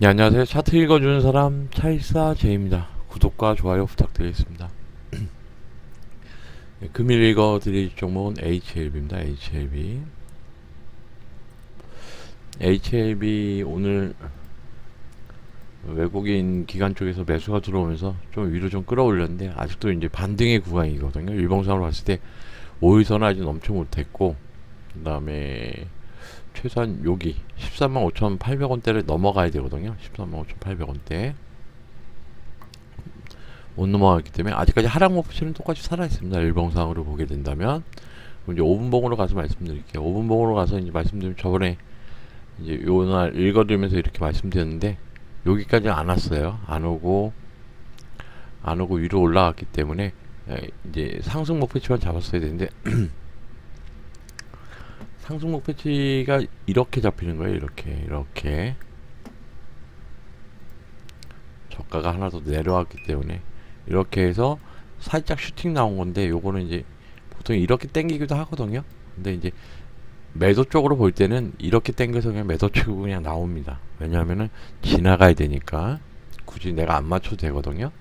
네, 안녕하세요. 차트 읽어주는 사람 차이사 제입니다. 구독과 좋아요 부탁드리겠습니다. 네, 금일 읽어드릴 종목은 HLB입니다. HLB. HLB 오늘 외국인 기관 쪽에서 매수가 들어오면서 좀 위로 좀 끌어올렸는데 아직도 이제 반등의 구간이거든요. 일봉상으로 봤을 때 5일선은 아직 넘지 못했고 그 다음에 최소한 여기 13만 5,800원대를 넘어가야 되거든요. 13만 5,800원대. 못 넘어갔기 때문에 아직까지 하락 목표치는 똑같이 살아 있습니다. 일봉상으로 보게 된다면 이제 5분봉으로 가서 말씀드릴게요. 5분봉으로 가서 이제 말씀드리면 저번에 이제 요날 읽어드리면서 이렇게 말씀드렸는데 여기까지 안 왔어요. 안 오고 안 오고 위로 올라갔기 때문에 에, 이제 상승 목표치만 잡았어야 되는데 상승 목표치가 이렇게 잡히는 거예요. 이렇게 이렇게 저가가 하나 더 내려왔기 때문에 이렇게 해서 살짝 슈팅 나온 건데 요거는 이제 보통 이렇게 땡기기도 하거든요. 근데 이제 매도 쪽으로 볼 때는 이렇게 땡겨서 그냥 매도 치고 그냥 나옵니다. 왜냐하면은 지나가야 되니까 굳이 내가 안 맞춰도 되거든요.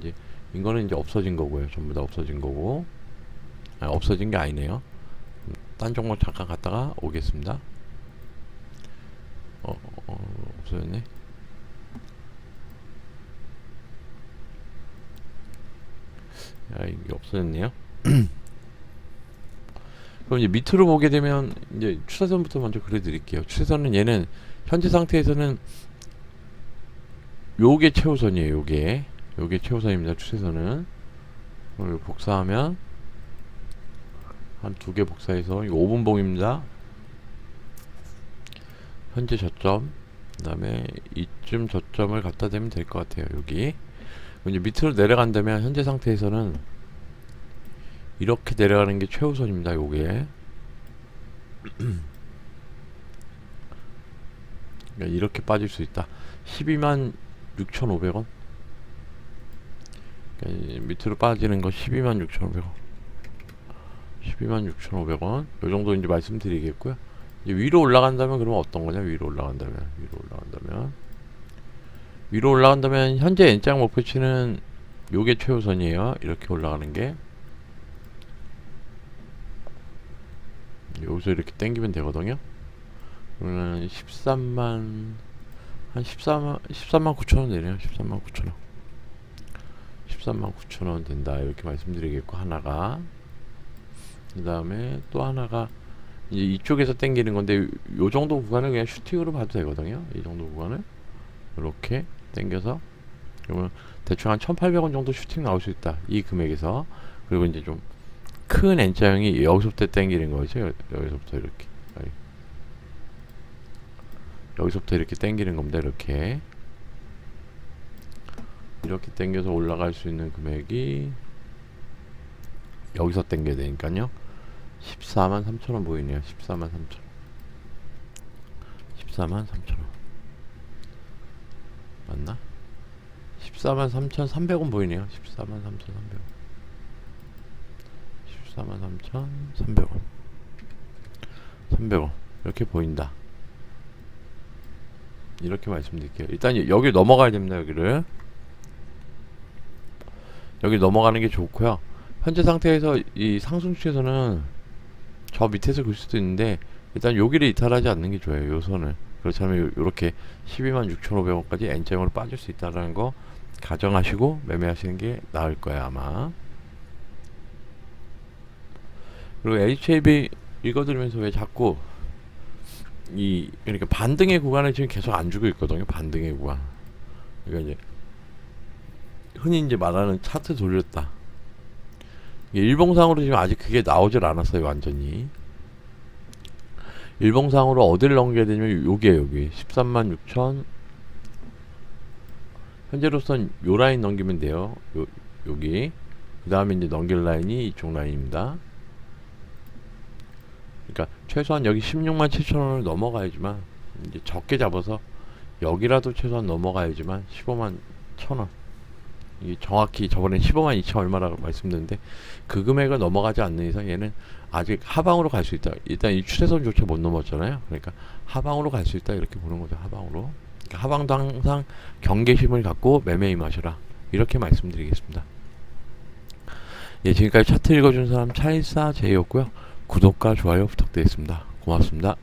이제 이거는 이제 없어진 거고요. 전부 다 없어진 거고 아, 없어진 게 아니네요. 딴 종목 잠깐 갔다가 오겠습니다. 어, 어 없어졌네. 야, 이게 없어졌네요. 그럼 이제 밑으로 보게 되면 이제 추세선부터 먼저 그려드릴게요. 추세선은 얘는 현재 상태에서는 요게 최우선이에요. 요게 요게 최우선입니다. 추세선은 그럼 복사하면 한 두 개 복사해서 이거 5분봉입니다. 현재 저점 그 다음에 이쯤 저점을 갖다 대면 될 것 같아요. 여기 이제 밑으로 내려간다면 현재 상태에서는 이렇게 내려가는 게 최우선입니다. 요게 그러니까 이렇게 빠질 수 있다. 12만 6,500원 그러니까 밑으로 빠지는 거 12만 6,500원 12만 6,500원 요 정도 이제 말씀드리겠고요. 이제 위로 올라간다면 그러면 어떤 거냐? 위로 올라간다면 위로 올라간다면 위로 올라간다면 현재 N장 목표치는 요게 최우선이에요. 이렇게 올라가는 게 여기서 이렇게 당기면 되거든요. 그러면 13만 한 14만 13만 9천 원 되네요. 13만 9천 원. 13만 9천 원 된다. 이렇게 말씀드리겠고 하나가 그 다음에 또 하나가 이제 이쪽에서 당기는 건데 요 정도 구간을 그냥 슈팅으로 봐도 되거든요. 이 정도 구간을 이렇게 당겨서 그러면 대충 한 1,800원 정도 슈팅 나올 수 있다. 이 금액에서 그리고 이제 좀 큰 N자형이 여기서부터 당기는 거죠. 여- 여기서부터 이렇게 여기. 여기서부터 이렇게 당기는 겁니다. 이렇게 이렇게 당겨서 올라갈 수 있는 금액이 여기서 당겨야 되니까요. 14만 3천원 보이네요. 14만 3천원. 14만 3천원. 맞나? 14만 3,300원 보이네요. 14만 3,300원. 14만 3,300원. 300원. 이렇게 보인다. 이렇게 말씀드릴게요. 일단 여- 여기 넘어가야 됩니다. 여기를. 여기 넘어가는 게 좋고요. 현재 상태에서 이 상승 추세선은 저 밑에서 볼 수도 있는데 일단 여기를 이탈하지 않는 게 좋아요. 요 선을. 그렇지 않으면 이렇게 12만 6,500원까지 N자형으로 빠질 수 있다는 거 가정하시고 매매하시는 게 나을 거예요, 아마. 그리고 HAB 읽어드리면서 왜 자꾸 이 그러니까 반등의 구간을 지금 계속 안 주고 있거든요. 반등의 구간. 그러니까 이제 흔히 이제 말하는 차트 돌렸다. 일봉상으로 지금 아직 그게 나오질 않았어요, 완전히. 일봉상으로 어디를 넘겨야 되냐면 요게 여기 13만 6천 현재로선 요 라인 넘기면 돼요. 요 여기 그 다음에 이제 넘길 라인이 이쪽 라인입니다. 그러니까 최소한 여기 16만 7천 원을 넘어가야지만 이제 적게 잡아서 여기라도 최소한 넘어가야지만 15만 1천 원. 정확히 저번에 15만 2천 얼마라고 말씀드렸는데 그 금액을 넘어가지 않는 이상 얘는 아직 하방으로 갈 수 있다. 일단 이 추세선조차 못 넘었잖아요. 그러니까 하방으로 갈 수 있다 이렇게 보는 거죠. 하방으로. 그러니까 하방도 항상 경계심을 갖고 매매 임하셔라. 이렇게 말씀드리겠습니다. 예, 지금까지 차트 읽어준 사람 차이사 제이였고요. 구독과 좋아요 부탁드리겠습니다. 고맙습니다.